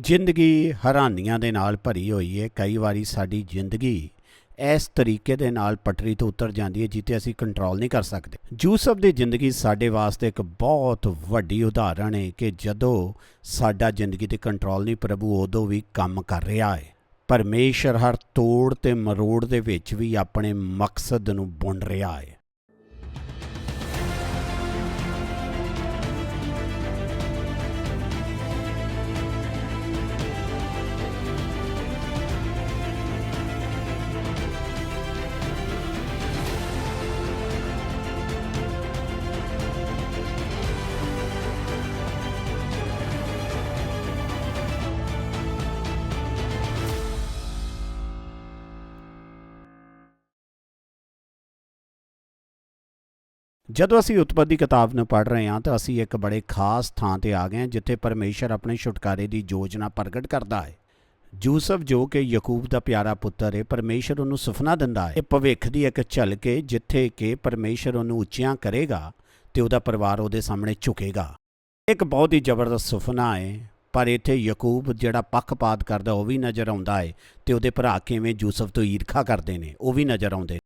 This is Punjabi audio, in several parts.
ਜ਼ਿੰਦਗੀ ਹੈਰਾਨੀਆਂ ਦੇ ਨਾਲ ਭਰੀ ਹੋਈ ਹੈ। ਕਈ ਵਾਰੀ ਸਾਡੀ ਜ਼ਿੰਦਗੀ ਇਸ ਤਰੀਕੇ ਦੇ ਨਾਲ ਪਟਰੀ ਤੋਂ ਉਤਰ ਜਾਂਦੀ ਹੈ ਜਿੱਤੇ ਅਸੀਂ ਕੰਟਰੋਲ ਨਹੀਂ ਕਰ ਸਕਦੇ। ਯੂਸਫ ਦੀ ਜ਼ਿੰਦਗੀ ਸਾਡੇ ਵਾਸਤੇ ਇੱਕ ਬਹੁਤ ਵੱਡੀ ਉਦਾਹਰਣ ਹੈ ਕਿ ਜਦੋਂ ਸਾਡਾ ਜ਼ਿੰਦਗੀ ਤੇ ਕੰਟਰੋਲ ਨਹੀਂ, ਪ੍ਰਭੂ ਉਦੋਂ ਵੀ ਕੰਮ ਕਰ ਰਿਹਾ ਹੈ। ਪਰਮੇਸ਼ਰ ਹਰ ਤੋੜ ਤੇ ਮਰੋੜ ਦੇ ਵਿੱਚ ਵੀ ਆਪਣੇ ਮਕਸਦ ਨੂੰ ਬੁਣ ਰਿਹਾ ਹੈ। ਜਦੋਂ ਅਸੀਂ ਉਤਪਤੀ ਕਿਤਾਬ ਨੂੰ ਪੜ੍ਹ ਰਹੇ ਹਾਂ ਤਾਂ ਅਸੀਂ ਇੱਕ ਬੜੇ ਖਾਸ ਥਾਂ ਤੇ ਆ ਗਏ ਹਾਂ, ਜਿੱਥੇ ਪਰਮੇਸ਼ਰ ਆਪਣੇ ਛੁਟਕਾਰੇ ਦੀ ਯੋਜਨਾ ਪ੍ਰਗਟ ਕਰਦਾ ਹੈ। ਯੂਸਫ ਜੋ ਕਿ ਯਾਕੂਬ ਦਾ ਪਿਆਰਾ ਪੁੱਤਰ ਹੈ, ਪਰਮੇਸ਼ਰ ਉਹਨੂੰ ਸੁਪਨਾ ਦਿੰਦਾ ਹੈ। ਇਹ ਭਵਿੱਖ ਦੀ ਇੱਕ ਝਲਕ ਹੈ, ਜਿੱਥੇ ਕਿ ਪਰਮੇਸ਼ਰ ਉਹਨੂੰ ਉੱਚਿਆਂ ਕਰੇਗਾ ਤੇ ਉਹਦਾ ਪਰਿਵਾਰ ਉਹਦੇ ਸਾਹਮਣੇ ਝੁਕੇਗਾ। ਇੱਕ ਬਹੁਤ ਹੀ ਜ਼ਬਰਦਸਤ ਸੁਪਨਾ ਹੈ, ਪਰ ਇੱਥੇ ਯਾਕੂਬ ਜਿਹੜਾ ਪੱਖਪਾਤ ਕਰਦਾ ਉਹ ਵੀ ਨਜ਼ਰ ਆਉਂਦਾ ਹੈ ਤੇ ਉਹਦੇ ਭਰਾ ਕਿਵੇਂ ਯੂਸਫ ਤੋਂ ਈਰਖਾ ਕਰਦੇ ਨੇ, ਉਹ ਵੀ ਨਜ਼ਰ ਆਉਂਦੇ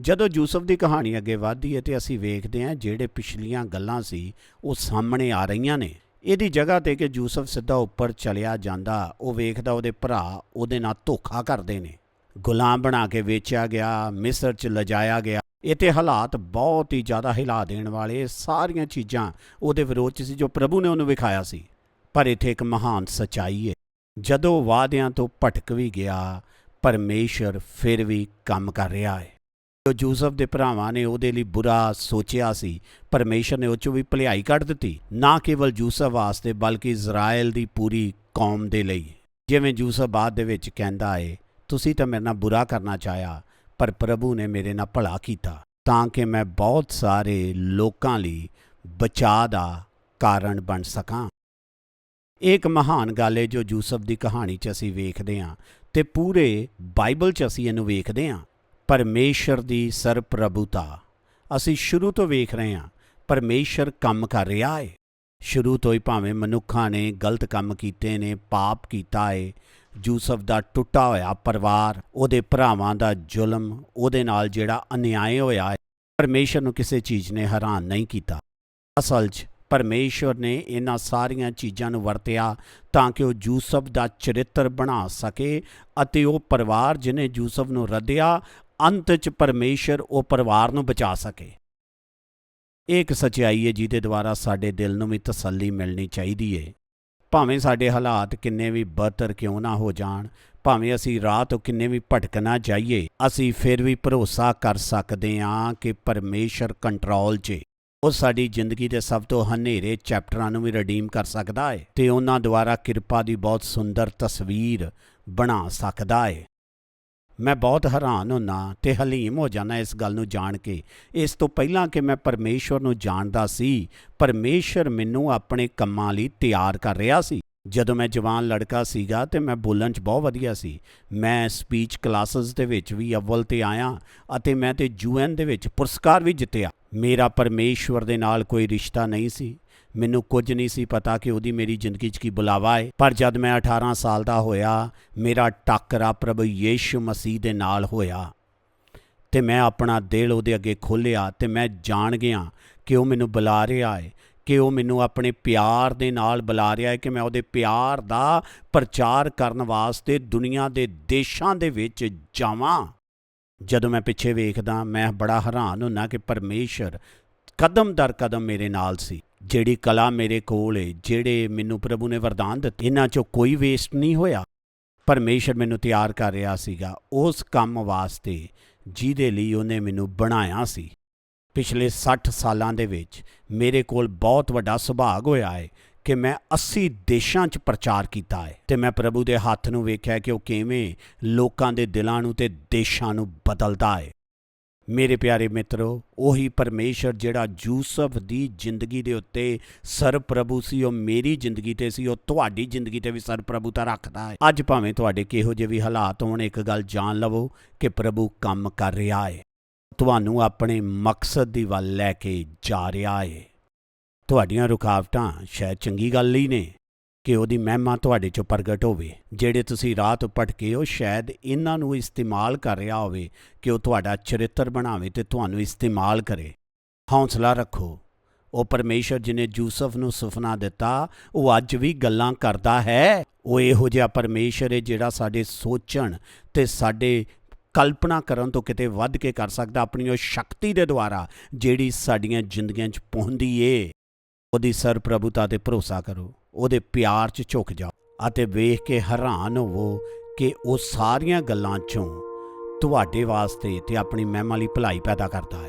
ਜਦੋਂ ਯੂਸਫ ਦੀ ਕਹਾਣੀ ਅੱਗੇ ਵਧਦੀ ਹੈ ਤੇ ਅਸੀਂ ਵੇਖਦੇ ਹਾਂ ਜਿਹੜੇ ਪਿਛਲੀਆਂ ਗੱਲਾਂ ਸੀ ਉਹ ਸਾਹਮਣੇ ਆ ਰਹੀਆਂ ਨੇ। ਇਹਦੀ ਜਗ੍ਹਾ ਤੇ ਕਿ ਯੂਸਫ ਸਿੱਧਾ ਉੱਪਰ ਚਲਿਆ ਜਾਂਦਾ, ਉਹ ਵੇਖਦਾ ਉਹਦੇ ਭਰਾ ਉਹਦੇ ਨਾਲ ਧੋਖਾ ਕਰਦੇ ਨੇ। ਗੁਲਾਮ ਬਣਾ ਕੇ ਵੇਚਿਆ ਗਿਆ, ਮਿਸਰ 'ਚ ਲਜਾਇਆ ਗਿਆ। ਇਹ ਤੇ ਹਾਲਾਤ ਬਹੁਤ ਹੀ ਜ਼ਿਆਦਾ ਹਿਲਾ ਦੇਣ ਵਾਲੇ ਸਾਰੀਆਂ ਚੀਜ਼ਾਂ ਉਹਦੇ ਵਿਰੋਧ 'ਚ ਸੀ ਜੋ ਪ੍ਰਭੂ ਨੇ ਉਹਨੂੰ ਵਿਖਾਇਆ ਸੀ। ਪਰ ਇੱਥੇ ਇੱਕ ਮਹਾਨ ਸਚਾਈ ਹੈ। ਜਦੋਂ ਵਾਅਦਿਆਂ ਤੋਂ ਭਟਕ ਵੀ ਗਿਆ, ਪਰਮੇਸ਼ਰ ਫਿਰ ਵੀ ਕੰਮ ਕਰ ਰਿਹਾ ਹੈ। ਜੋ ਯੂਸਫ ਦੇ ਭਰਾਵਾਂ ਨੇ ਉਹਦੇ ਲਈ ਬੁਰਾ ਸੋਚਿਆ ਸੀ। ਪਰਮੇਸ਼ਰ ਨੇ ਉਹ ਚੋਂ ਵੀ ਭਲਾਈ ਕੱਢ ਦਿੱਤੀ। ਨਾ ਕੇਵਲ ਯੂਸਫ ਵਾਸਤੇ, ਬਲਕਿ ਇਜ਼ਰਾਈਲ ਦੀ ਪੂਰੀ ਕੌਮ ਦੇ ਲਈ। ਜਿਵੇਂ ਯੂਸਫ ਬਾਅਦ ਦੇ ਵਿੱਚ ਕਹਿੰਦਾ ਏ, ਤੁਸੀਂ ਤਾਂ ਮੇਰੇ ਨਾਲ ਬੁਰਾ ਕਰਨਾ ਚਾਹਿਆ, ਪਰ ਪ੍ਰਭੂ ਨੇ ਮੇਰੇ ਨਾਲ ਭਲਾ ਕੀਤਾ, ਤਾਂ ਕਿ ਮੈਂ ਬਹੁਤ ਸਾਰੇ ਲੋਕਾਂ ਲਈ ਬਚਾਅ ਦਾ ਕਾਰਨ ਬਣ ਸਕਾਂ। ਇਹ ਇੱਕ ਮਹਾਨ ਗੱਲ ਹੈ ਜੋ ਯੂਸਫ ਦੀ ਕਹਾਣੀ 'ਚ ਅਸੀਂ ਵੇਖਦੇ ਹਾਂ ਤੇ ਪੂਰੇ ਬਾਈਬਲ 'ਚ ਅਸੀਂ ਇਹਨੂੰ ਵੇਖਦੇ ਹਾਂ ਪਰਮੇਸ਼ਰ ਦੀ ਸਰਪ੍ਰਭੁਤਾ। ਅਸੀਂ ਸ਼ੁਰੂ ਤੋਂ ਵੇਖ ਰਹੇ ਹਾਂ, ਪਰਮੇਸ਼ਰ ਕੰਮ ਕਰ ਰਿਹਾ ਹੈ ਸ਼ੁਰੂ ਤੋਂ ਹੀ ਭਾਵੇਂ ਮਨੁੱਖਾਂ ਨੇ ਗਲਤ ਕੰਮ ਕੀਤੇ ਨੇ, ਪਾਪ ਕੀਤਾ ਹੈ ਯੂਸਫ ਦਾ ਟੁੱਟਾ ਹੋਇਆ ਪਰਿਵਾਰ, ਉਹਦੇ ਭਰਾਵਾਂ ਦਾ ਜ਼ੁਲਮ, ਉਹਦੇ ਨਾਲ ਜਿਹੜਾ ਅਨਿਆਏ ਹੋਇਆ ਹੈ ਪਰਮੇਸ਼ਰ ਨੂੰ ਕਿਸੇ ਚੀਜ਼ ਨੇ ਹੈਰਾਨ ਨਹੀਂ ਕੀਤਾ। ਅਸਲ 'ਚ ਪਰਮੇਸ਼ਵਰ ਨੇ ਇਹਨਾਂ ਸਾਰੀਆਂ ਚੀਜ਼ਾਂ ਨੂੰ ਵਰਤਿਆ ਤਾਂ ਕਿ ਉਹ ਯੂਸਫ ਦਾ ਚਰਿੱਤਰ ਬਣਾ ਸਕੇ ਅਤੇ ਉਹ ਪਰਿਵਾਰ ਜਿਨੇ ਯੂਸਫ ਨੂੰ ਰੱਦਿਆ ਅੰਤ 'ਚ ਪਰਮੇਸ਼ਰ ਉਹ ਪਰਿਵਾਰ ਨੂੰ ਬਚਾ ਸਕੇ। ਇਹ ਇੱਕ ਸਚਾਈ ਹੈ ਜਿਹਦੇ ਦੁਆਰਾ ਸਾਡੇ ਦਿਲ ਨੂੰ ਵੀ ਤਸੱਲੀ ਮਿਲਣੀ ਚਾਹੀਦੀ ਹੈ ਭਾਵੇਂ ਸਾਡੇ ਹਾਲਾਤ ਕਿੰਨੇ ਵੀ ਬਦਤਰ ਕਿਉਂ ਨਾ ਹੋ ਜਾਣ, ਭਾਵੇਂ ਅਸੀਂ ਰਾਹ ਤੋਂ ਕਿੰਨੇ ਵੀ ਭਟਕਣਾ ਜਾਈਏ, ਅਸੀਂ ਫਿਰ ਵੀ ਭਰੋਸਾ ਕਰ ਸਕਦੇ ਹਾਂ ਕਿ ਪਰਮੇਸ਼ਰ ਕੰਟਰੋਲ 'ਚ ਉਹ ਸਾਡੀ ਜ਼ਿੰਦਗੀ ਦੇ ਸਭ ਤੋਂ ਹਨੇਰੇ ਚੈਪਟਰਾਂ ਨੂੰ ਵੀ ਰਿਡੀਮ ਕਰ ਸਕਦਾ ਹੈ ਤੇ ਉਹਨਾਂ ਦੁਆਰਾ ਕਿਰਪਾ ਦੀ ਬਹੁਤ ਸੁੰਦਰ ਤਸਵੀਰ ਬਣਾ ਸਕਦਾ ਹੈ ਮੈਂ ਬਹੁਤ ਹੈਰਾਨ ਹੁੰਨਾ ਤੇ ਹਲੀਮ ਹੋ ਜਾਣਾ ਇਸ ਗੱਲ ਨੂੰ ਜਾਣ ਕੇ। ਇਸ ਤੋਂ ਪਹਿਲਾਂ ਕਿ ਮੈਂ ਪਰਮੇਸ਼ਵਰ ਨੂੰ ਜਾਣਦਾ ਸੀ ਪਰਮੇਸ਼ਰ ਮੈਨੂੰ ਆਪਣੇ ਕੰਮਾਂ ਲਈ ਤਿਆਰ ਕਰ ਰਿਹਾ ਸੀ। ਜਦੋਂ ਮੈਂ ਜਵਾਨ ਲੜਕਾ ਸੀਗਾ ਤੇ ਮੈਂ ਬੋਲਣ 'ਚ ਬਹੁਤ ਵਧੀਆ ਸੀ। ਮੈਂ ਸਪੀਚ ਕਲਾਸਸ ਦੇ ਵਿੱਚ ਵੀ ਅਵਲ ਤੇ ਆਇਆ ਅਤੇ ਮੈਂ ਤੇ ਯੂਐਨ ਦੇ ਵਿੱਚ ਪੁਰਸਕਾਰ ਵੀ ਜਿੱਤਿਆ। ਮੇਰਾ ਪਰਮੇਸ਼ਵਰ ਦੇ ਨਾਲ ਕੋਈ ਰਿਸ਼ਤਾ ਨਹੀਂ ਸੀ। ਮੈਨੂੰ ਕੁਝ ਨਹੀਂ ਸੀ ਪਤਾ ਕਿ ਉਹਦੀ ਮੇਰੀ ਜ਼ਿੰਦਗੀ 'ਚ ਕੀ ਬੁਲਾਵਾ ਹੈ ਪਰ ਜਦ ਮੈਂ 18 ਸਾਲ ਦਾ ਹੋਇਆ, ਮੇਰਾ ਟੱਕਰਾ ਪ੍ਰਭੂ ਯੀਸ਼ੂ ਮਸੀਹ ਦੇ ਨਾਲ ਹੋਇਆ। ਤੇ ਮੈਂ ਆਪਣਾ ਦਿਲ ਉਹਦੇ ਅੱਗੇ ਖੋਲ੍ਹਿਆ ਤੇ ਮੈਂ ਜਾਣ ਗਿਆ ਕਿ ਉਹ ਮੈਨੂੰ ਬੁਲਾ ਰਿਹਾ ਹੈ ਕਿ ਉਹ ਮੈਨੂੰ ਆਪਣੇ ਪਿਆਰ ਦੇ ਨਾਲ ਬੁਲਾ ਰਿਹਾ ਹੈ ਕਿ ਮੈਂ ਉਹਦੇ ਪਿਆਰ ਦਾ ਪ੍ਰਚਾਰ ਕਰਨ ਵਾਸਤੇ ਦੁਨੀਆ ਦੇ ਦੇਸ਼ਾਂ ਦੇ ਵਿੱਚ ਜਾਵਾਂ। ਜਦੋਂ ਮੈਂ ਪਿੱਛੇ ਵੇਖਦਾ, ਮੈਂ ਬੜਾ ਹੈਰਾਨ ਹੁੰਨਾ ਕਿ ਪਰਮੇਸ਼ਰ ਕਦਮ ਦਰ ਕਦਮ ਮੇਰੇ ਨਾਲ ਸੀ। ਜਿਹੜੀ ਕਲਾ ਮੇਰੇ ਕੋਲ ਏ, ਜਿਹੜੇ ਮੈਨੂੰ ਪ੍ਰਭੂ ਨੇ ਵਰਦਾਨ ਦਿੱਤੇ, ਇਹਨਾਂ ਚੋਂ ਕੋਈ ਵੇਸਟ ਨਹੀਂ ਹੋਇਆ। ਪਰਮੇਸ਼ਰ ਮੈਨੂੰ ਤਿਆਰ ਕਰ ਰਿਹਾ ਸੀਗਾ ਉਸ ਕੰਮ ਵਾਸਤੇ ਜਿਹਦੇ ਲਈ ਉਹਨੇ ਮੈਨੂੰ ਬਣਾਇਆ ਸੀ। ਪਿਛਲੇ 60 ਸਾਲਾਂ ਦੇ ਵਿੱਚ ਮੇਰੇ ਕੋਲ ਬਹੁਤ ਵੱਡਾ ਸੁਭਾਗ ਹੋਇਆ ਹੈ ਕਿ ਮੈਂ 80 ਦੇਸ਼ਾਂ 'ਚ ਪ੍ਰਚਾਰ ਕੀਤਾ ਹੈ ਤੇ ਮੈਂ ਪ੍ਰਭੂ ਦੇ ਹੱਥ ਨੂੰ ਵੇਖਿਆ ਕਿ ਉਹ ਕਿਵੇਂ ਲੋਕਾਂ ਦੇ ਦਿਲਾਂ ਨੂੰ ਤੇ ਦੇਸ਼ਾਂ ਨੂੰ ਬਦਲਦਾ ਹੈ ਮੇਰੇ ਪਿਆਰੇ ਮਿੱਤਰੋ, ਉਹੀ ਪਰਮੇਸ਼ਰ ਜਿਹੜਾ ਯੂਸਫ ਦੀ ਜ਼ਿੰਦਗੀ ਦੇ ਉੱਤੇ ਸਰਪ੍ਰਭੂ ਸੀ, ਉਹ ਮੇਰੀ ਜ਼ਿੰਦਗੀ ਤੇ ਸੀ, ਉਹ ਤੁਹਾਡੀ ਜ਼ਿੰਦਗੀ ਤੇ ਵੀ ਸਰਪ੍ਰਭੂਤਾ ਰੱਖਦਾ ਹੈ। ਅੱਜ ਭਾਵੇਂ ਤੁਹਾਡੇ ਕਿਹੋ ਜਿਹੇ ਵੀ ਹਾਲਾਤ ਹੋਣ, ਇੱਕ ਗੱਲ ਜਾਣ ਲਵੋ ਕਿ ਪ੍ਰਭੂ ਕੰਮ ਕਰ ਰਿਹਾ ਹੈ ਤੁਹਾਨੂੰ ਆਪਣੇ ਮਕਸਦ ਦੀ ਵੱਲ ਲੈ ਕੇ ਜਾ ਰਿਹਾ ਹੈ ਤੁਹਾਡੀਆਂ ਰੁਕਾਵਟਾਂ ਸ਼ਾਇਦ ਚੰਗੀ ਗੱਲ ਹੀ ਨੇ। ਕਿ ਉਹਦੀ ਮਹਿਮਾ ਤੁਹਾਡੇ 'ਚੋਂ ਪ੍ਰਗਟ ਹੋਵੇ। ਜਿਹੜੇ ਤੁਸੀਂ ਰਾਹ ਤੋਂ ਭਟਕੇ ਹੋ ਸ਼ਾਇਦ ਇਹਨਾਂ ਨੂੰ ਇਸਤੇਮਾਲ ਕਰ ਰਿਹਾ ਹੋਵੇ ਕਿ ਉਹ ਤੁਹਾਡਾ ਚਰਿੱਤਰ ਬਣਾਵੇ ਤੇ ਤੁਹਾਨੂੰ ਇਸਤੇਮਾਲ ਕਰੇ। ਹੌਸਲਾ ਰੱਖੋ। ਉਹ ਪਰਮੇਸ਼ਰ ਜਿਨੇ ਯੂਸਫ ਨੂੰ ਸੁਪਨਾ ਦਿੱਤਾ, ਉਹ ਅੱਜ ਵੀ ਗੱਲਾਂ ਕਰਦਾ ਹੈ। ਉਹ ਇਹੋ ਜਿਹਾ ਪਰਮੇਸ਼ਰ ਹੈ ਜਿਹੜਾ ਸਾਡੇ ਸੋਚਣ ਤੇ ਸਾਡੇ ਕਲਪਨਾ ਕਰਨ ਤੋਂ ਕਿਤੇ ਵੱਧ ਕੇ ਕਰ ਸਕਦਾ ਆਪਣੀ ਉਹ ਸ਼ਕਤੀ ਦੇ ਦੁਆਰਾ ਜਿਹੜੀ ਸਾਡੀਆਂ ਜ਼ਿੰਦਗੀਆਂ 'ਚ ਪਹੁੰਚਦੀ ਏ। ਉਹਦੀ ਸਰਪ੍ਰਭੂਤਾ ਤੇ ਭਰੋਸਾ ਕਰੋ। ਉਹਦੇ ਪਿਆਰ 'ਚ ਝੁਕ ਜਾਓ ਅਤੇ ਵੇਖ ਕੇ ਹੈਰਾਨ ਹੋਵੋ ਕਿ ਉਹ ਸਾਰੀਆਂ ਗੱਲਾਂ 'ਚੋਂ ਤੁਹਾਡੇ ਵਾਸਤੇ ਤੇ ਆਪਣੀ ਮਹਿਮਾ ਲਈ ਭਲਾਈ ਪੈਦਾ ਕਰਦਾ ਹੈ।